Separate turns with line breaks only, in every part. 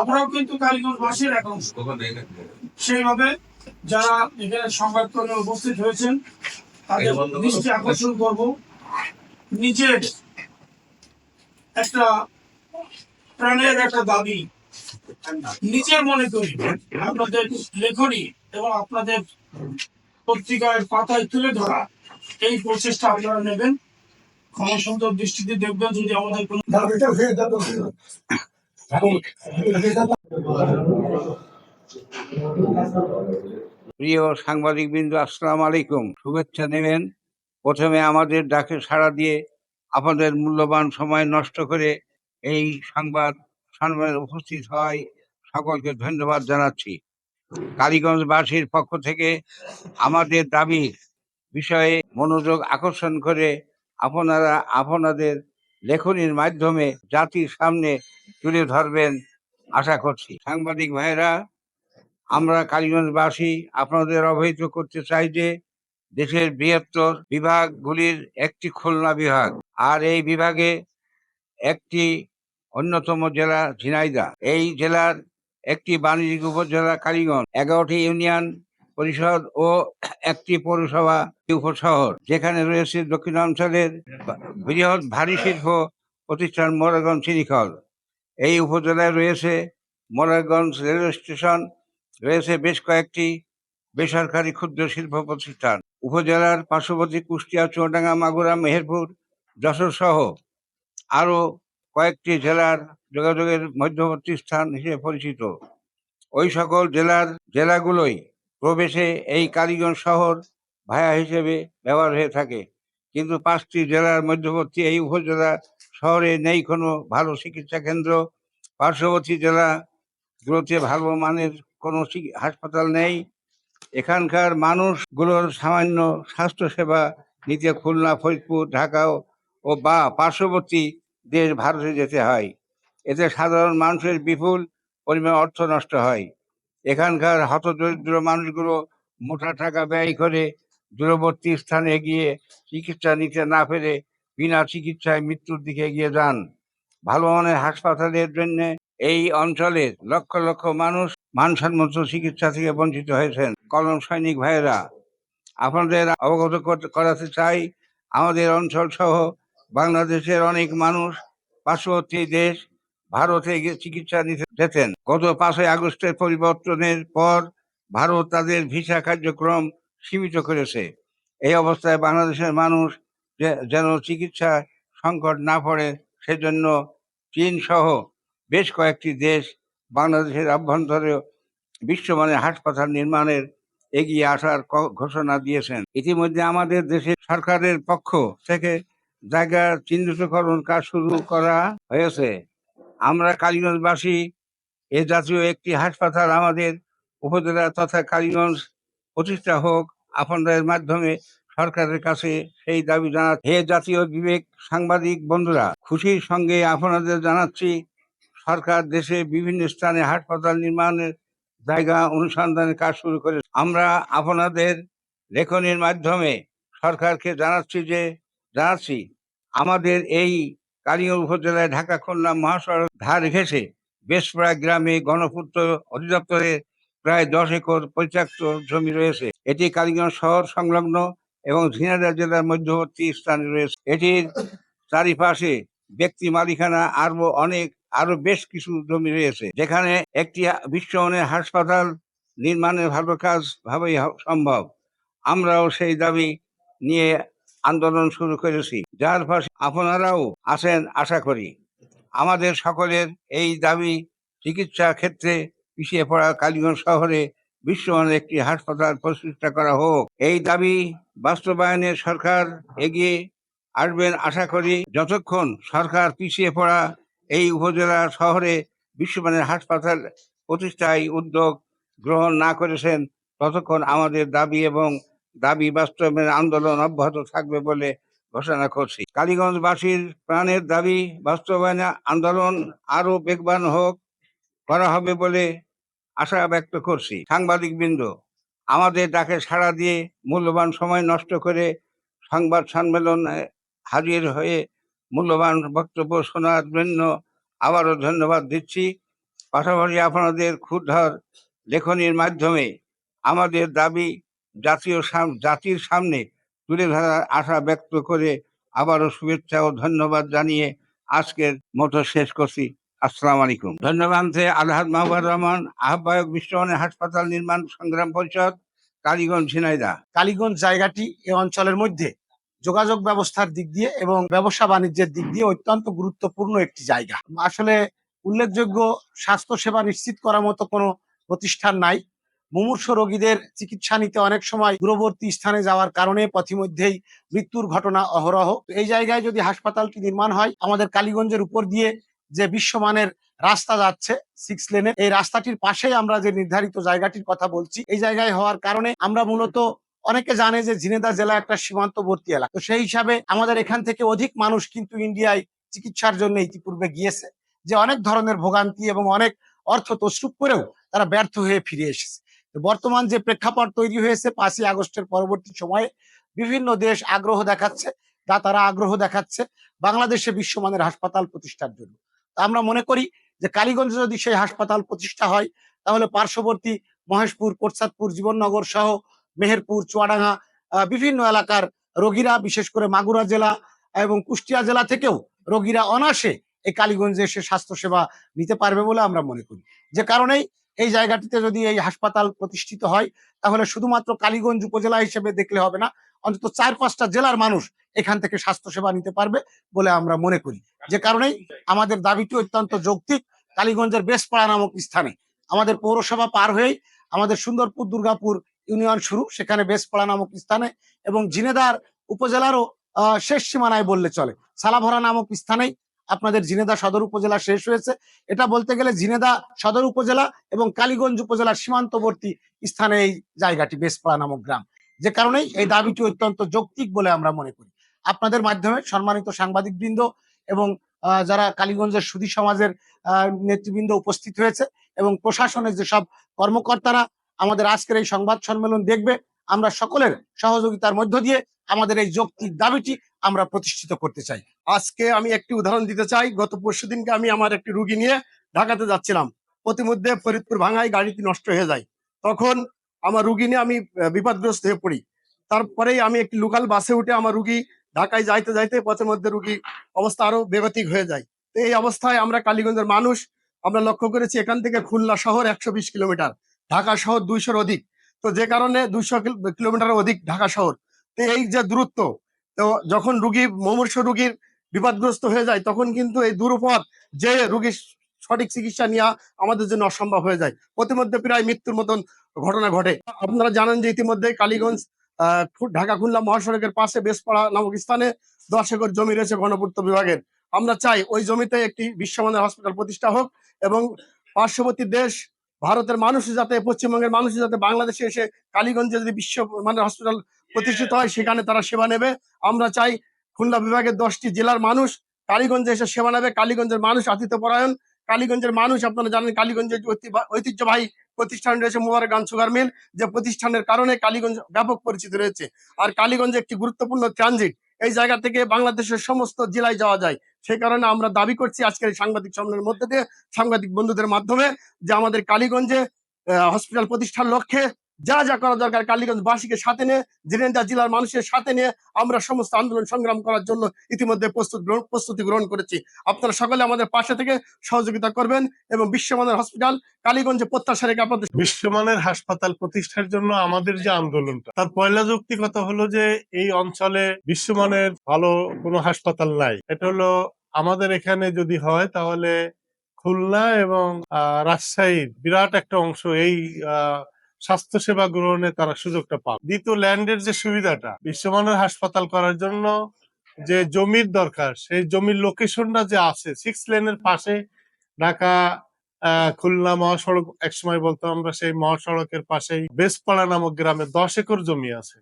আমরাও কিন্তু কালীগঞ্জবাসীর এক অংশ। সেইভাবে যারা এখানে সংবাদকর্মে উপস্থিত হয়েছেন তাদের দৃষ্টি আকর্ষণ করব। নিজের একটা প্রাণের একটা দাবি নিজে মনে করি। আপনাদের লেখনী এবং আপনাদের পত্রিকার পাতায় তুলে ধরা এই প্রচেষ্টা আপনারা নেবেন। ক্ষমা সুন্দর দৃষ্টিতে দেখবেন যদি আমাদের কোনো
প্রিয় সাংবাদিক বিন্দু আসসালাম আলাইকুম। শুভেচ্ছা নেবেন। প্রথমে আমাদের ডাকে সাড়া দিয়ে আপনাদের মূল্যবান সময় নষ্ট করে এই সংবাদ সম্মেলনে উপস্থিত হয় সকলকে ধন্যবাদ জানাচ্ছি। কালীগঞ্জবাসীর পক্ষ থেকে আমাদের দাবির বিষয়ে মনোযোগ আকর্ষণ করে আপনারা, আপনাদের লেখনীর মাধ্যমে জাতির সামনে তুলে ধরবেন, আশা করছি। সাংবাদিক ভাইরা আমরা কালীগঞ্জবাসী, আপনাদের অবহিত করতে চাই যে দেশের বৃহত্তর বিভাগগুলির একটি খুলনা বিভাগ আর এই বিভাগে একটি অন্যতম জেলা ঝিনাইদা এই জেলার একটি বাণিজ্যিক উপজেলা কালীগঞ্জ। এগারোটি ইউনিয়ন পরিষদ ও একটি পৌরসভা উপশহর যেখানে রয়েছে দক্ষিণাঞ্চলের বৃহৎ ভারী শিল্প প্রতিষ্ঠান মোরারগঞ্জ চিনিকল এই উপজেলায় রয়েছে মোরারগঞ্জ রেলওয়ে স্টেশন, রয়েছে বেশ কয়েকটি বেসরকারি ক্ষুদ্র শিল্প প্রতিষ্ঠান। উপজেলার পার্শ্ববর্তী কুষ্টিয়া, চুয়াডাঙ্গা, মাগুরা, মেহেরপুর, যশোর সহ আরও কয়েকটি জেলার যোগাযোগের মধ্যবর্তী স্থান হিসেবে পরিচিত। ওই সকল জেলার জেলাগুলোই প্রবেশে এই কালীগঞ্জ শহর ভায়া হিসেবে ব্যবহার হয়ে থাকে। কিন্তু পাঁচটি জেলার মধ্যবর্তী এই উপজেলা শহরে নেই কোনো ভালো চিকিৎসা কেন্দ্র। পার্শ্ববর্তী জেলাগুলোতে ভালো মানের কোনো হাসপাতাল নেই। এখানকার মানুষগুলোর সামান্য স্বাস্থ্যসেবা নিতে খুলনা, ফরিদপুর, ঢাকা ও- বা পার্শ্ববর্তী দেশ ভারতে যেতে হয়। এতে সাধারণ মানুষের বিপুল পরিমাণ অর্থ নষ্ট হয়। এখানকার হতদরিদ্র মানুষগুলো মোটা টাকা ব্যয় করে দূরবর্তী স্থানে গিয়ে চিকিৎসা নিতে না পেরে বিনা চিকিৎসায় মৃত্যুর দিকে এগিয়ে যান। ভালো মানের হাসপাতালের জন্য এই অঞ্চলের লক্ষ লক্ষ মানুষ মানসম্মত চিকিৎসা থেকে বঞ্চিত হয়েছেন। কলম সৈনিক ভাইয়েরা, আপনাদের অবগত করাতে চাই, আমাদের অঞ্চল সহ বাংলাদেশের অনেক মানুষ, পার্শ্ববর্তী দেশ ভারতে চিকিৎসা নিতে যেতেন। গত পাঁচই আগস্টের পরিবর্তনের পর ভারত তাদের ভিসা কার্যক্রম সীমিত করেছে। এই অবস্থায় বাংলাদেশের মানুষ যেন চিকিৎসা সংকট না পড়ে সেজন্য চীন সহ বেশ কয়েকটি দেশ বাংলাদেশের অভ্যন্তরে বিশ্বমানের হাসপাতাল নির্মাণের এগিয়ে আসার ঘোষণা দিয়েছেন। ইতিমধ্যে আমাদের দেশের সরকারের পক্ষ থেকে জায়গা চিহ্নিতকরণ কাজ শুরু করা হয়েছে। আমরা কালীগঞ্জবাসী এ জাতীয় একটি হাসপাতাল আমাদের উপজেলা তথা কালীগঞ্জ প্রতিষ্ঠা হোক আপনাদের মাধ্যমে সরকারের কাছে সেই দাবি জানা হে জাতীয় বিবেক সাংবাদিক বন্ধুরা, খুশির সঙ্গে আপনাদের জানাচ্ছি, সরকার দেশে বিভিন্ন স্থানে হাসপাতাল নির্মাণের জায়গা অনুসন্ধানের কাজ শুরু করে। আমরা আপনাদের লেখনীর মাধ্যমে সরকারকে জানাচ্ছি যে, জানাচ্ছি, আমাদের এই কালিগঞ্জ উপজেলায় ঢাকা, খুলনা মহাসড়ক ধার ঘেঁষে বেশপাড়া গ্রামে গণপূর্ত অধিদপ্তরের প্রায় দশ একর পরিত্যক্ত জমি রয়েছে। এটি কালীগঞ্জ শহর সংলগ্ন এবং ঝিনাইদহ জেলার মধ্যবর্তী স্থানে রয়েছে। এটির চারিপাশে ব্যক্তি মালিকানা আরও অনেক আরও বেশ কিছু জমি রয়েছে। যেখানে একটি বিশ্বমানের হাসপাতাল নির্মাণের ভালো কাজ ভাবেই সম্ভব। আমরাও সেই দাবি নিয়ে আন্দোলন শুরু করেছি। যার পাশে আপনারাও আছেন আশা করি। আমাদের সকলের এই দাবি চিকিৎসা ক্ষেত্রে পিছিয়ে পড়া কালীগঞ্জ শহরে বিশ্বমানের একটি হাসপাতাল প্রতিষ্ঠা করা হোক। এই দাবি বাস্তবায়নে সরকার এগিয়ে আসবেন আশা করি। যতক্ষণ সরকার পিছিয়ে পড়া এই উপজেলা শহরে বিশ্বমানের হাসপাতাল প্রতিষ্ঠায় উদ্যোগ গ্রহণ না করেছেন, ততক্ষণ আমাদের দাবি এবং দাবি বাস্তবায়নের আন্দোলন অব্যাহত থাকবে বলে ঘোষণা করছি। কালীগঞ্জবাসীর প্রাণের দাবি বাস্তবায়নে আন্দোলন আরও বেগবান হোক, করা হবে বলে আশা ব্যক্ত করছি। সাংবাদিক বৃন্দ আমাদের ডাকে সাড়া দিয়ে মূল্যবান সময় নষ্ট করে সংবাদ সম্মেলনে হাজির হয়ে মূল্যবান বক্তব্য শোনার জন্য আবারও ধন্যবাদ দিচ্ছি। পাশাপাশি আপনাদের ক্ষুদ্র লেখনীর মাধ্যমে আমাদের দাবি জাতীয় সাম- জাতির সামনে তুলে ধরার আশা ব্যক্ত করে আবারও শুভেচ্ছা ও ধন্যবাদ জানিয়ে আজকের মতো শেষ করছি। আসসালাম আলাইকুম। ধন্যবাদ আলহাদ মাহবুব রহমান আহ্বায়ক বিশ্বমানের হাসপাতাল নির্মাণ সংগ্রাম পরিষদ কালীগঞ্জ ঝিনাইদা।
কালীগঞ্জ জায়গাটি এ অঞ্চলের মধ্যে যোগাযোগ ব্যবস্থার দিক দিয়ে এবং ব্যবসা বাণিজ্যের দিক দিয়ে অত্যন্ত গুরুত্বপূর্ণ একটি জায়গা। আসলে উল্লেখযোগ্য স্বাস্থ্য সেবা নিশ্চিত করার মতো কোনো প্রতিষ্ঠান নাই। মুমূর্ষ রোগীদের চিকিৎসা নিতে অনেক সময় দূরবর্তী স্থানে যাওয়ার কারণে পথিমধ্যেই মৃত্যুর ঘটনা অহরহ। এই জায়গায় যদি হাসপাতালটি নির্মাণ হয়, আমাদের কালীগঞ্জের উপর দিয়ে যে বিশ্বমানের রাস্তা যাচ্ছে, সিক্স লেনের এই রাস্তাটির পাশেই আমরা যে নির্ধারিত জায়গাটির কথা বলছি, এই জায়গায় হওয়ার কারণে আমরা মূলত অনেকে জানে যে ঝিনেদা জেলা একটা সীমান্তবর্তী এলাকা। তো সেই হিসাবে আমাদের এখান থেকে অধিক মানুষ কিন্তু ইন্ডিয়ায় চিকিৎসার জন্য ইতিপূর্বে গিয়েছে, যে অনেক ধরনের ভোগান্তি এবং অনেক অর্থ তসরুপ করেও তারা ব্যর্থ হয়ে ফিরে এসেছে। বর্তমান যে প্রেক্ষাপট তৈরি হয়েছে পাঁচই আগস্টের পরবর্তী সময়ে, বিভিন্ন দেশ আগ্রহ দেখাচ্ছে, দাতারা আগ্রহ দেখাচ্ছে বাংলাদেশে বিশ্বমানের হাসপাতাল প্রতিষ্ঠার জন্য। আমরা মনে করি যে কালীগঞ্জে যদি সেই হাসপাতাল প্রতিষ্ঠা হয়, তাহলে পার্শ্ববর্তী মহেশপুর, কোটসাদপুর, জীবননগর সহ মেহেরপুর, চুয়াডাঙ্গা বিভিন্ন এলাকার রোগীরা, বিশেষ করে মাগুরা জেলা এবং কুষ্টিয়া জেলা থেকেও রোগীরা অনাসে এই কালীগঞ্জে এসে স্বাস্থ্য সেবা নিতে পারবে বলে আমরা মনে করি। যে কারণেই এই জায়গাটিতে যদি এই হাসপাতাল প্রতিষ্ঠিত হয়, তাহলে শুধুমাত্র কালীগঞ্জ উপজেলা হিসেবে দেখলে হবে না, অন্তত চার পাঁচটা জেলার মানুষ এখান থেকে স্বাস্থ্য সেবা নিতে পারবে বলে আমরা মনে করি। যে কারণেই আমাদের দাবিটি অত্যন্ত যৌক্তিক, কালীগঞ্জের বেশপাড়া নামক স্থানে। আমাদের পৌরসভা পার হয়েই আমাদের সুন্দরপুর, দুর্গাপুর ইউনিয়ন শুরু, সেখানে বেশপাড়া নামক স্থানে এবং জিনেদার উপজেলারও শেষ সীমানায় বললে চলে। সালাভরা নামক স্থানেই আপনাদের জিনেদা সদর উপজেলা শেষ হয়েছে। এটা বলতে গেলে জিনেদা সদর উপজেলা এবং কালীগঞ্জ উপজেলার সীমান্তবর্তী স্থানে এই জায়গাটি বেশপাড়া নামক গ্রাম। যে কারণেই এই দাবিটি অত্যন্ত যৌক্তিক বলে আমরা মনে করি। আপনাদের মাধ্যমে সম্মানিত সাংবাদিক বৃন্দ এবং যারা কালীগঞ্জের সুধী সমাজের নেতৃবৃন্দ উপস্থিত হয়েছে এবং প্রশাসনের যেসব কর্মকর্তারা আমাদের আজকের এই সংবাদ সম্মেলন দেখবে, আমরা সকলের সহযোগিতার মধ্য দিয়ে আমাদের এই যৌক্তিক দাবিটি আমরা প্রতিষ্ঠিত করতে চাই।
আজকে আমি একটি উদাহরণ দিতে চাই। গত পরশু দিনকে আমি আমার একটি রুগী নিয়ে ঢাকাতে যাচ্ছিলাম। প্রতিমধ্যে ফরিদপুর ভাঙায় গাড়িটি নষ্ট হয়ে যায়। তখন আমার রুগী নিয়ে আমি বিপদগ্রস্ত হয়ে পড়ি। তারপরেই আমি একটি লোকাল বাসে উঠে আমার রুগী ঢাকায় যাইতে যাইতে পথের মধ্যে রুগী অবস্থা আরও বেগতিক হয়ে যায়। তো এই অবস্থায় আমরা কালীগঞ্জের মানুষ, আমরা লক্ষ্য করেছি এখান থেকে খুলনা শহর একশো বিশ কিলোমিটার, ঢাকা শহর দুইশোর অধিক। তো যে কারণে দুইশো কিলোমিটার অধিক ঢাকা শহর। তো এই যে দূরত্ব তো যখন রুগী মুমূর্ষ রুগীর বিপদগ্রস্ত হয়ে যায়, তখন কিন্তু এই দূরপথ যে রুগীর সঠিক চিকিৎসা নেওয়া আমাদের জন্য অসম্ভব হয়ে যায়। প্রতিমধ্যে প্রায় মৃত্যুর মতন ঘটনা ঘটে। আপনারা জানেন যে ইতিমধ্যে কালীগঞ্জ ঢাকা, খুলনা মহাসড়কের পাশে বেশপাড়া নামক স্থানে দশ একর জমি রয়েছে গণপূর্ত বিভাগের। আমরা চাই ওই জমিতে একটি বিশ্বমানের হসপিটাল প্রতিষ্ঠা হোক এবং পার্শ্ববর্তী দেশ, ভারতের মানুষ যাতে, পশ্চিমবঙ্গের মানুষ যাতে, বাংলাদেশে এসে কালীগঞ্জে যদি বিশ্ব মানের হসপিটাল প্রতিষ্ঠিত হয়, সেখানে তারা সেবা নেবে। আমরা চাই খুলনা বিভাগের দশটি জেলার মানুষ কালীগঞ্জে এসে সেবা নেবে। কালীগঞ্জের মানুষ আতিথ্যপরায়ণ। কালীগঞ্জের মানুষ আপনারা জানেন কালীগঞ্জের ঐতিহ্যবাহী প্রতিষ্ঠান রয়েছে মুবারক গান সুগার মিল, যে প্রতিষ্ঠানের কারণে কালীগঞ্জ ব্যাপক পরিচিত রয়েছে। আর কালীগঞ্জ একটি গুরুত্বপূর্ণ ট্রানজিট এই জায়গা থেকে বাংলাদেশের সমস্ত জেলায় যাওয়া যায়। সেই কারণে আমরা দাবি করছি আজকের এই সাংবাদিক সম্মেলনের মধ্যে দিয়ে সাংবাদিক বন্ধুদের মাধ্যমে যে আমাদের কালীগঞ্জে হসপিটাল প্রতিষ্ঠার লক্ষ্যে যা যা করা দরকার কালীগঞ্জ বাসীকে সাথে নিয়ে, জিনেন্দা জেলার মানুষের সাথে নিয়ে আমরা সমস্ত আন্দোলন সংগ্রাম করার জন্য ইতিমধ্যে প্রস্তুত প্রস্তুতি গ্রহণ করেছি। আপনারা সকলে আমাদের পাশে থেকে সহযোগিতা করবেন এবং বিশ্বমানের হসপিটাল কালীগঞ্জে প্রত্যাশা রেখে আপনাদের
বিশ্বমানের হাসপাতাল প্রতিষ্ঠার জন্য আমাদের যে আন্দোলনটা, তার পয়লা যৌক্তিকতা হলো যে এই অঞ্চলে বিশ্বমানের ভালো কোনো হাসপাতাল নাই। এটা হলো আমাদের এখানে যদি হয় তাহলে খুলনা এবং রাজশাহীর বিরাট একটা অংশ এই স্বাস্থ্যসেবা গ্রহণে তারা সুযোগটা পাবে দ্বিতীয় ল্যান্ডের যে সুবিধাটা, বিশ্বমানের হাসপাতাল করার জন্য যে জমির দরকার, সেই জমির লোকেশনটা যে আছে সিক্স লেনের পাশে ঢাকা খুলনা মহাসড়ক, একসময় বলতো আমরা সেই মহাসড়কের পাশেই বেসপাড়া নামক গ্রামে দশ একর জমি আছে।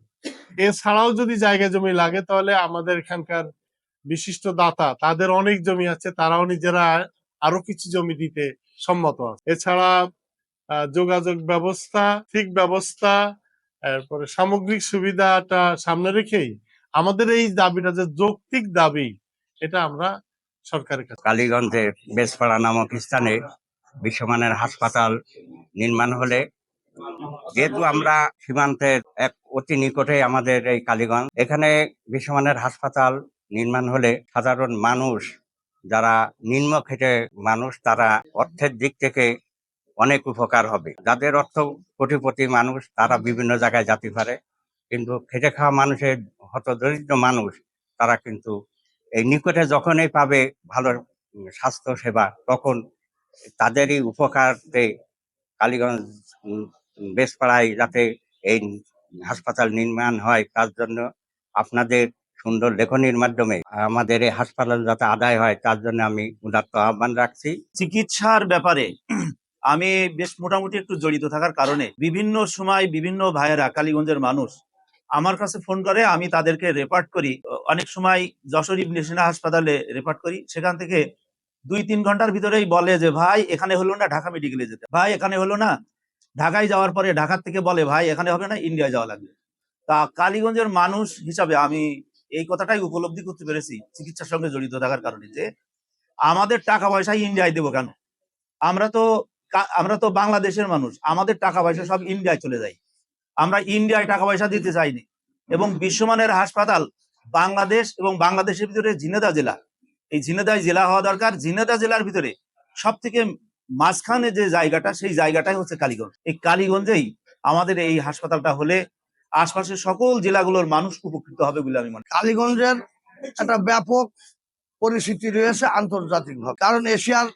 এছাড়াও যদি জায়গা জমি লাগে, তাহলে আমাদের এখানকার বিশিষ্ট দাতা, তাদের অনেক জমি আছে, তারাও নিজেরা আরও কিছু জমি দিতে সম্মত আছে। এছাড়া যোগাযোগ ব্যবস্থা, ঠিক ব্যবস্থা তারপরে সামগ্রিক সুবিধাটা সামনে রেখেই আমাদের এই দাবিটা যে যৌক্তিক দাবি, এটা আমরা সরকারের কাছে
কালীগঞ্জের বেসপাড়া নামক স্থানে বিশ্বমানের হাসপাতাল নির্মাণ হলে যেহেতু আমরা সীমান্তের এক অতি নিকটে আমাদের এই কালীগঞ্জ, এখানে বিশ্বমানের হাসপাতাল নির্মাণ হলে সাধারণ মানুষ, যারা নিম্ন খেটে মানুষ, তারা অর্থের দিক থেকে অনেক উপকার হবে। যাদের অর্থ কোটিপতি মানুষ তারা বিভিন্ন জায়গায় যেতে পারে। কিন্তু খেটে খাওয়া মানুষের হত দরিদ্র মানুষ তারা কিন্তু এই নিকটে যখনই পাবে ভালো স্বাস্থ্য সেবা তখন তাদেরই উপকারতে কালীগঞ্জ উম, বেসপাড়ায় যাতে এই হাসপাতাল নির্মাণ হয় তার জন্য আপনাদের সুন্দর লেখনির মাধ্যমে আমাদের এই হাসপাতাল যাতে আদায় হয় তার জন্য আমি উদাত্ত আহ্বান রাখছি।
চিকিৎসার ব্যাপারে আমি বেশ মোটামুটি একটু জড়িত থাকার কারণে বিভিন্ন সময় বিভিন্ন ভাইয়েরা, কালীগঞ্জের মানুষ আমার কাছে ফোন করে, আমি তাদেরকে রেপার্ট করি। অনেক সময় যশোর ইবনে হাসপাতালে রেপার্ট করি। সেখান থেকে দুই তিন ঘণ্টার ভিতরেই বলে যে, ভাই, এখানে হলো না ঢাকা মেডিকেলে যেতে। ভাই, এখানে হলো না। ঢাকায় যাওয়ার পরে ঢাকার থেকে বলে, ভাই, এখানে হবে না, ইন্ডিয়ায় যাওয়া লাগবে। তা কালীগঞ্জের মানুষ হিসাবে আমি এই কথাটাই উপলব্ধি করতে পেরেছি, চিকিৎসার সঙ্গে জড়িত থাকার কারণে যে, আমাদের টাকা পয়সা ইন্ডিয়ায় দেবো কেন? আমরা তো আমরা তো বাংলাদেশের মানুষ, আমাদের টাকা পয়সা সব ইন্ডিয়ায় চলে যায়। আমরা ইন্ডিয়ায় টাকা পয়সা দিতে চাইনি। এবং বিশ্বমানের হাসপাতাল বাংলাদেশ এবং বাংলাদেশের ভিতরে ঝিনেদা জেলা। এই ঝিনেদায় জেলা হওয়া দরকার। ঝিনেদা জেলার ভিতরে সব থেকে মাঝখানে যে জায়গাটা, সেই জায়গাটাই হচ্ছে কালীগঞ্জ। এই কালীগঞ্জেই আমাদের এই হাসপাতালটা হলে আশপাশের সকল জেলাগুলোর মানুষ উপকৃত হবে বলে আমি মনে।
কালীগঞ্জের একটা ব্যাপক পরিস্থিতি রয়েছে আন্তর্জাতিক ভাবে কারণ এশিয়ার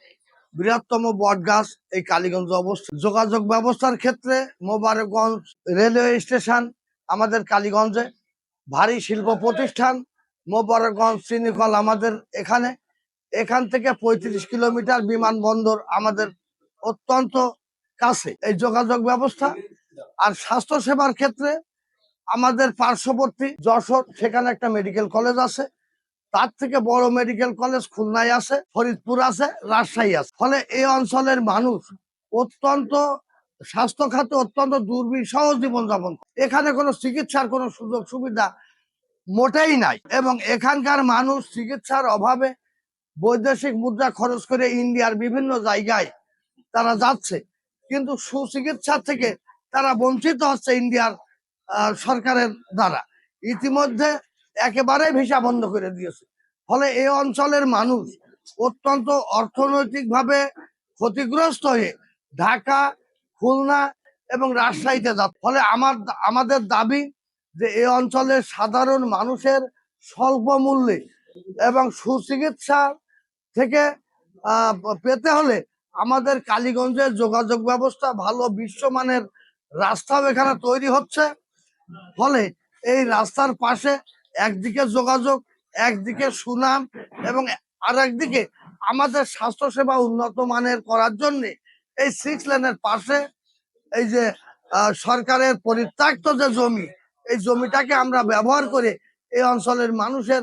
বৃহত্তম বটগাছ এই কালীগঞ্জ অবস্থিত। যোগাযোগ ব্যবস্থার ক্ষেত্রে মোবারকগঞ্জ রেলওয়ে স্টেশন আমাদের কালীগঞ্জে। ভারী শিল্প প্রতিষ্ঠান মোবারকগঞ্জ চিনিকল আমাদের এখানে। এখান থেকে পঁয়ত্রিশ কিলোমিটার বিমানবন্দর আমাদের অত্যন্ত কাছে। এই যোগাযোগ ব্যবস্থা আর স্বাস্থ্য সেবার ক্ষেত্রে আমাদের পার্শ্ববর্তী যশোর, সেখানে একটা মেডিকেল কলেজ আছে। তার থেকে বড় মেডিকেল কলেজ খুলনায় আছে, ফরিদপুর আছে, রাজশাহী আছে। ফলে এই অঞ্চলের মানুষ অত্যন্ত স্বাস্থ্য খাতে অত্যন্ত দুর্বিষহ জীবনযাপন। এখানে কোনো চিকিৎসার কোনো সুযোগ সুবিধা মোটেই নাই এবং এখানকার মানুষ চিকিৎসার অভাবে বৈদেশিক মুদ্রা খরচ করে ইন্ডিয়ার বিভিন্ন জায়গায় তারা যাচ্ছে। কিন্তু সুচিকিৎসা থেকে তারা বঞ্চিত হচ্ছে ইন্ডিয়ার সরকারের দ্বারা। ইতিমধ্যে একেবারে ভিসা বন্ধ করে দিয়েছে। ফলে এই অঞ্চলের মানুষ অত্যন্ত অর্থনৈতিকভাবে ক্ষতিগ্রস্ত হয়ে ঢাকা, খুলনা এবং রাজশাহীতে যাচ্ছে। ফলে আমার আমাদের দাবি যে এই অঞ্চলের সাধারণ মানুষের স্বল্প মূল্যে এবং সুচিকিৎসা থেকে পেতে হলে আমাদের কালীগঞ্জের যোগাযোগ ব্যবস্থা ভালো বিশ্বমানের রাস্তাও এখানে তৈরি হচ্ছে। ফলে এই রাস্তার পাশে একদিকে যোগাযোগ, একদিকে সুনাম এবং আর একদিকে আমাদের স্বাস্থ্যসেবা উন্নত মানের করার জন্যে এই সিক্স লেনের পাশে এই যে সরকারের পরিত্যক্ত যে জমি, এই জমিটাকে আমরা ব্যবহার করে এই অঞ্চলের মানুষের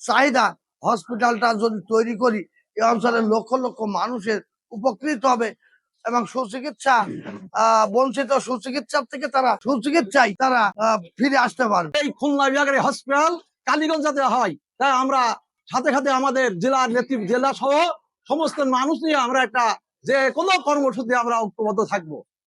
চাহিদা হসপিটালটা যদি তৈরি করি, এই অঞ্চলের লক্ষ লক্ষ মানুষের উপকৃত হবে। এবং সুচিকিৎসা বঞ্চিত সুচিকিৎসার থেকে তারা সুচিকিৎসায় তারা ফিরে আসতে পারবে।
এই খুলনা বিভাগের হসপিটাল কালীগঞ্জ যাতে হয়। তাই আমরা সাথে সাথে আমাদের জেলার নেতৃত্ব জেলা সহ সমস্ত মানুষ নিয়ে আমরা একটা যে কোনো কর্মসূচি আমরা ঐক্যবদ্ধ থাকব।